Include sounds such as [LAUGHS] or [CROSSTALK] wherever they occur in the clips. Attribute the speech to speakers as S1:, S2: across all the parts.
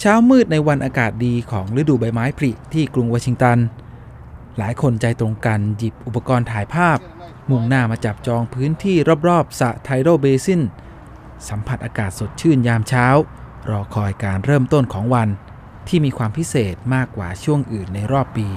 S1: เช้ามืดในวันอากาศดีของฤดูใบไม้ผลิที่กรุงวอชิงตัน หลายคนใจตรงกันหยิบอุปกรณ์ถ่ายภาพ มุ่งหน้ามาจับจองพื้นที่รอบๆสระไทโรเบซินสัมผัสอากาศสดชื่นยามเช้า รอคอยการเริ่มต้นของวันที่มีความพิเศษมากกว่าช่วงอื่นในรอบปี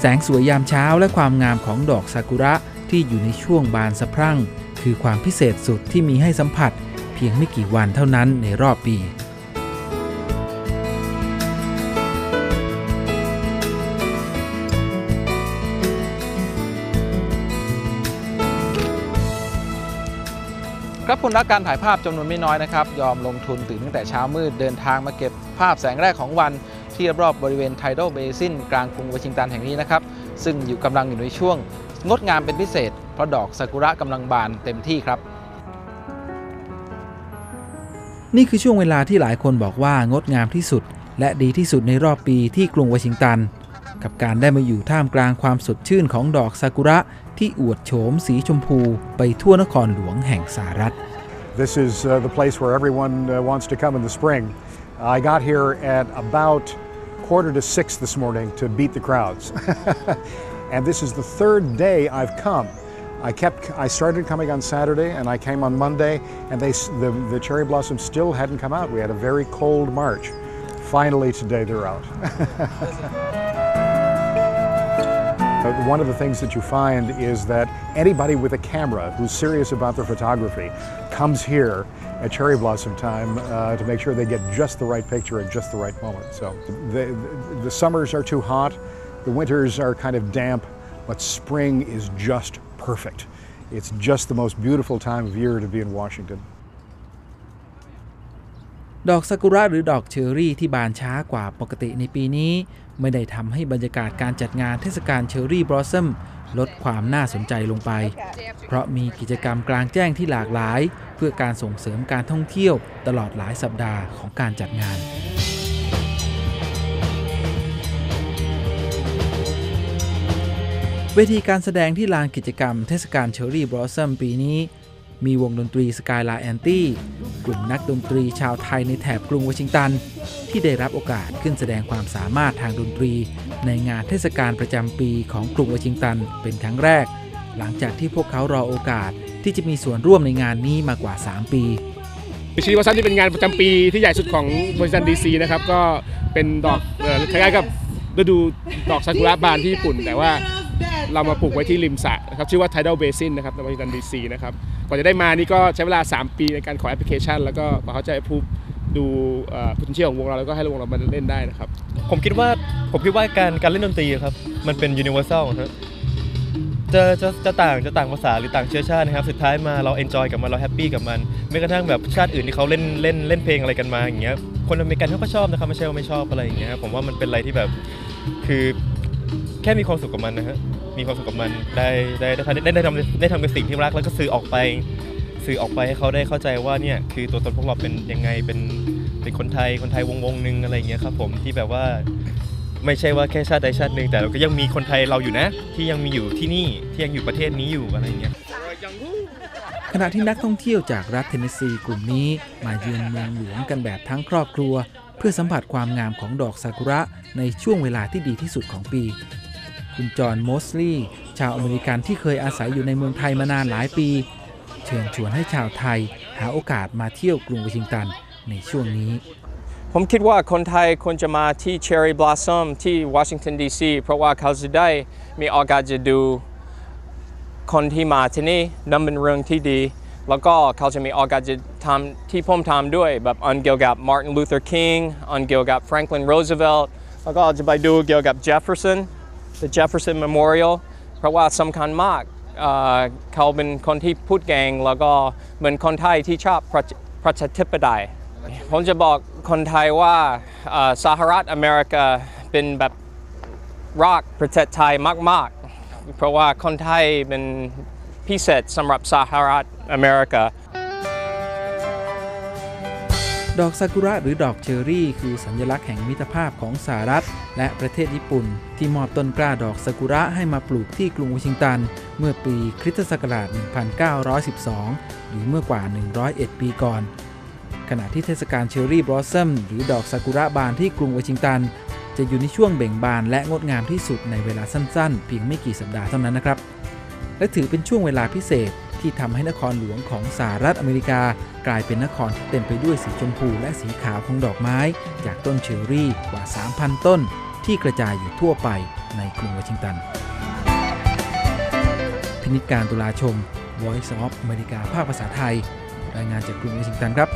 S1: แสงสวยยามเช้าและความงามของดอกซากุระที่อยู่ในช่วงบานสะพรั่ง คือความพิเศษสุดที่มีให้สัมผัส เพียงไม่กี่วันเท่านั้นในรอบปีครับคนรักการถ่ายภาพจำนวนไม่น้อยนะครับ ยอมลงทุนตื่นตั้งแต่เช้ามืดเดินทางมาเก็บภาพแสงแรกของวัน ที่รอบๆบริเวณไทโดเบซินกลางกรุงวอชิงตันแห่งนี้นะครับ ซึ่งอยู่กำลังอยู่ในช่วง งดงามเป็นพิเศษ เพราะดอกซากุระกำลังบานเต็มที่ครับ นี่คือช่วงเวลาที่หลายคนบอกว่างดงามที่สุด และดีที่สุดในรอบปีที่กรุงวอชิงตัน กับการได้มาอยู่ท่ามกลางความสดชื่นของดอกซากุระที่อวดโฉมสีชมพูไปทั่วนครหลวงแห่งสหรัฐ
S2: This is uh, the place where everyone uh, wants to come in the spring. I got here at about quarter to six this morning to beat the crowds. [LAUGHS] and this is the third day I've come. I kept I started coming on Saturday and I came on Monday and they the, the cherry blossoms still hadn't come out. We had a very cold March. Finally today they're out. [LAUGHS] Uh, One of the things that you find is that anybody with a camera who's serious about their photography comes here at cherry blossom time uh, to make sure they get just the right picture at just the right moment. So the, the, the summers are too hot, the winters are kind of damp, but spring is just perfect. It's just the most beautiful time of year to be in Washington.
S1: ดอกซากุระหรือดอกเชอรี่ที่บานช้ากว่าปกติในปีนี้ ไม่ได้ทำให้บรรยากาศการจัดงานเทศกาลเชอรี่บลอสซัมลดความน่าสนใจลงไป เพราะมีกิจกรรมกลางแจ้งที่หลากหลาย เพื่อการส่งเสริมการท่องเที่ยวตลอดหลายสัปดาห์ของการจัดงานเวทีการแสดงที่ลานกิจกรรมเทศกาลเชอรี่บลอสซัมปีนี้ มีวงดนตรีสกายลาแอนตี้กลุ่มนักดนตรีชาวไทยในแถบกรุงวอชิงตัน ที่ได้รับโอกาสขึ้นแสดงความสามารถทางดนตรี ในงานเทศกาลประจำปีของกรุงวอชิงตันเป็นครั้งแรก หลังจากที่พวกเขารอโอกาสที่จะมีส่วนร่วมในงานนี้มากว่า 3 ปี
S3: ชีวัสันที่เป็นงานประจำปีที่ใหญ่สุดของบริษัทดีซีนะครับ ก็เป็นดอกเออคล้ายๆกับฤดูดอกซากุระบานที่ญี่ปุ่น แต่ว่า เรามาปลูกไว้ที่ริมสระนะครับชื่อว่า Tidal Basin นะครับในบริษัทดีซีนะครับกว่าจะได้มานี่ก็ใช้เวลา 3 ปีในการขอแอปพลิเคชัน แล้วก็กว่าเขาจะพูดูเอ่อ potential ของวงเราแล้วก็ให้วงเรามาเล่นได้นะครับ
S4: ผมคิดว่าผมคิดว่าการการเล่นดนตรีครับมันเป็น universal ครับจะจะจะต่างจะต่างภาษาหรือต่างเชื้อชาตินะครับ สุดท้ายมาเรา enjoy กับมันเราแฮปปี้กับมันไม่กระทั่งแบบชาติอื่นที่เขาเล่นเล่นเล่นเพลงอะไรกันมาอย่างเงี้ยคนอเมริกันเขาก็ชอบนะครับไม่ใช่ว่าไม่ชอบอะไรอย่างเงี้ยผมว่ามันเป็นอะไรที่แบบคือ แค่มีความสุขกับมันนะฮะมีความสุขกับมันได้ได้ได้ได้ได้ทำได้ทำเป็นสิ่งที่รักแล้วก็สื่อออกไป สื่อออกไปให้เขาได้เข้าใจว่าเนี่ยคือตัวตนพวกเราเป็นยังไงเป็นเป็นคนไทยคนไทยวงวงหนึ่งอะไรอย่างเงี้ยครับผมที่แบบว่าไม่ใช่ว่าแค่ชาติใดชาติหนึ่งแต่เราก็ยังมีคนไทยเราอยู่นะ ที่ยังมีอยู่ที่นี่ที่ยังอยู่ประเทศนี้อยู่อะไรอย่างเงี้ย
S1: ขณะที่นักท่องเที่ยวจากรัฐเทนเนสซีกลุ่มนี้ มาเยือนเมืองหลวงกันแบบทั้งครอบครัว เพื่อสัมผัสความงามของดอกซากุระในช่วงเวลาที่ดีที่สุดของปี คุณจอห์นมอสลีย์ชาวอเมริกันที่เคยอาศัยอยู่ในเมืองไทยมานานหลายปี เชิญชวนให้ชาวไทย หาโอกาสมาเที่ยวกรุงวอชิงตันในช่วงนี้
S5: ผมคิดว่าคนไทยควรจะมาที่ Cherry Blossom ที่วอชิงตันดีซีเพราะว่าเขาจะได้มีโอกาสจะดูคนที่มาที่นี่นั่นเป็นเรื่องที่ดี แล้วก็เขาจะมีโอกาสจะทำที่ผมทำด้วยแบบอันเกี่ยวกับ Martin Luther King อันเกี่ยวกับ Franklin Roosevelt แล้วก็จะไปดูเกี่ยวกับ Jefferson the Jefferson Memorial เพราะว่าสำคัญมากเขาเป็นคนที่พูดเก่งแล้วก็เป็นคนไทยที่ชอบประประชาธิปไตยผมจะบอกคนไทยว่าสหรัฐอเมริกาเป็นแบบรักประเทศไทยมาก ๆ เพราะว่าคนไทยเป็น พิเศษสำหรับสหรัฐอเมริกา
S1: ดอกซากุระหรือดอกเชอรี่ คือสัญลักษณ์แห่งมิตรภาพของสหรัฐ และประเทศญี่ปุ่น ที่มอบต้นกล้าดอกซากุระให้มาปลูกที่กรุงวอชิงตัน เมื่อปีคริสตศักราช 1912 หรือเมื่อกว่า 101 ปีก่อน ขณะที่เทศกาลเชอร์รี่บลอสซัมหรือดอกซากุระบานที่กรุงวอชิงตันจะอยู่ในช่วงเบ่งบานและงดงามที่สุดในเวลาสั้นๆ เพียงไม่กี่สัปดาห์เท่านั้นนะครับ และถือเป็นช่วงเวลาพิเศษที่ทำให้นครหลวงของสหรัฐอเมริกา กลายเป็นนครที่เต็มไปด้วยสีชมพูและสีขาวของดอกไม้ จากต้นเชอร์รี่กว่า 3,000 ต้น ที่กระจายอยู่ทั่วไปในกรุงวอชิงตัน พินิจการตุลาชม Voice of America ภาคภาษาไทย รายงานจากกรุงวอชิงตันครับ